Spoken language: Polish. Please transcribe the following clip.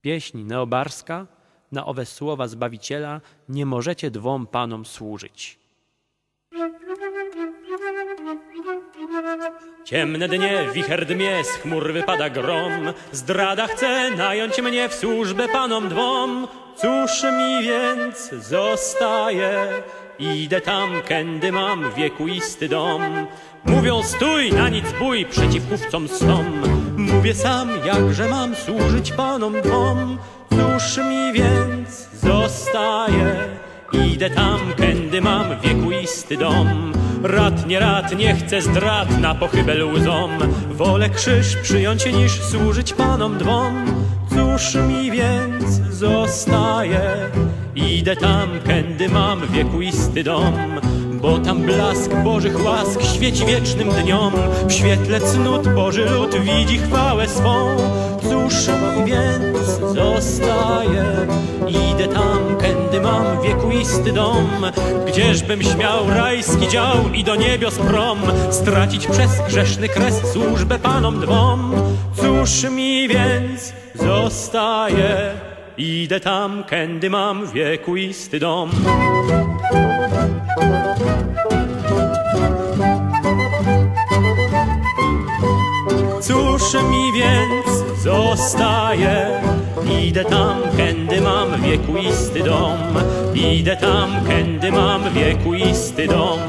Pieśń neobarska, na owe słowa Zbawiciela nie możecie dwom panom służyć. Ciemne dnie, wicher dmie, z chmur wypada grom. Zdrada chce nająć mnie w służbę panom dwom. Cóż mi więc zostaje? Idę tam, kędy mam wiekuisty dom. Mówią stój, na nic bój, przeciw kupcom swom. Mówię sam, jakże mam służyć panom dwom. Cóż mi więc zostaje? Idę tam, kędy mam wiekuisty dom. Rad nie rad, nie chcę zdrad na pochybę łzom. Wolę krzyż przyjąć niż służyć panom dwom. Cóż mi więc zostaje? Idę tam, kędy mam wiekuisty dom. Bo tam blask Bożych łask świeci wiecznym dniom. W świetle cnót Boży lud widzi chwałę swą. Cóż mi więc zostaje? Idę tam, kędy mam wiekuisty dom. Gdzieżbym śmiał rajski dział i do niebios prom stracić przez grzeszny kres służbę panom dwom. Cóż mi więc zostaje? Idę tam, kędy mam wiekuisty dom. Cóż mi więc zostaje? Idę tam, kędy mam wiekuisty dom. Idę tam, kędy mam wiekuisty dom.